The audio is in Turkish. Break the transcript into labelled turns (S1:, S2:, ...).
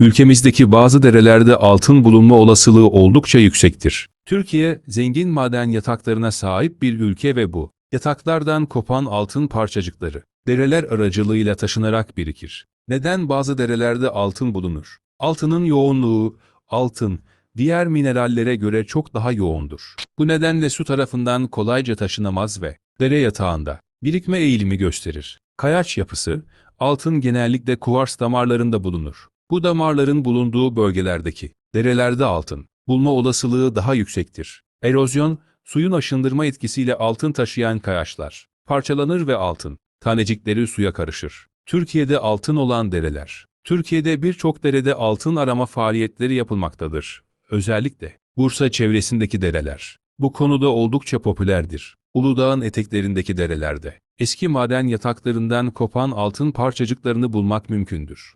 S1: Ülkemizdeki bazı derelerde altın bulunma olasılığı oldukça yüksektir. Türkiye, zengin maden yataklarına sahip bir ülke ve bu yataklardan kopan altın parçacıkları dereler aracılığıyla taşınarak birikir. Neden bazı derelerde altın bulunur? Altının yoğunluğu, altın, diğer minerallere göre çok daha yoğundur. Bu nedenle su tarafından kolayca taşınamaz ve dere yatağında birikme eğilimi gösterir. Kayaç yapısı, altın genellikle kuvars damarlarında bulunur. Bu damarların bulunduğu bölgelerdeki derelerde altın bulma olasılığı daha yüksektir. Erozyon, suyun aşındırma etkisiyle altın taşıyan kayaçlar parçalanır ve altın tanecikleri suya karışır. Türkiye'de altın olan dereler. Türkiye'de birçok derede altın arama faaliyetleri yapılmaktadır. Özellikle Bursa çevresindeki dereler. Bu konuda oldukça popülerdir. Uludağ'ın eteklerindeki derelerde eski maden yataklarından kopan altın parçacıklarını bulmak mümkündür.